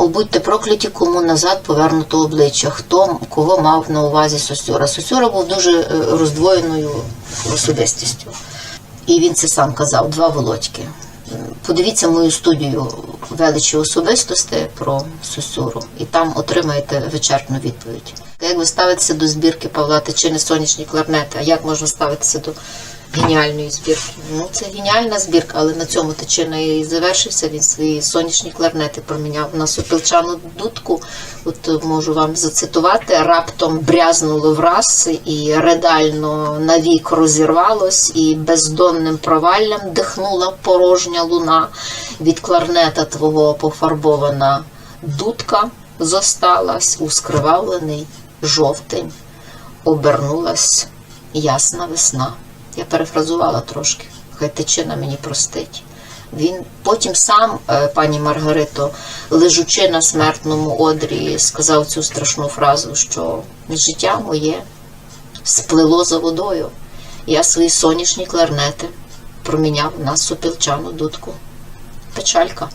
О, будьте прокляті, кому назад повернуто обличчя. Хто кого мав на увазі Сосюра? Сосюра був дуже е, роздвоєною особистістю. І він це сам казав, два володьки. Подивіться мою студію величі особистостей про Сосюру, і там отримаєте вичерпну відповідь. Як ви ставитеся до збірки Павла Тичини сонячні кларнети? А як можна ставитися до геніальної збірки? Ну, це геніальна збірка, але на цьому Тичина і завершився. Він свої сонячні кларнети проміняв на сопілчану дудку. От е, можу вам зацитувати: раптом брязнуло враз, і редально навік розірвалось, і бездонним проваллям дихнула порожня луна. Від кларнета твого пофарбована дудка зосталась у скривавлений жовтень, обернулась ясна весна. Я перефразувала трошки, хай тичина мені простить. Він потім сам, е, пані Маргарито, лежучи на смертному одрі, сказав цю страшну фразу, що життя моє сплило за водою. Я свої сонячні кларнети проміняв на сопілчану дудку. Печалька.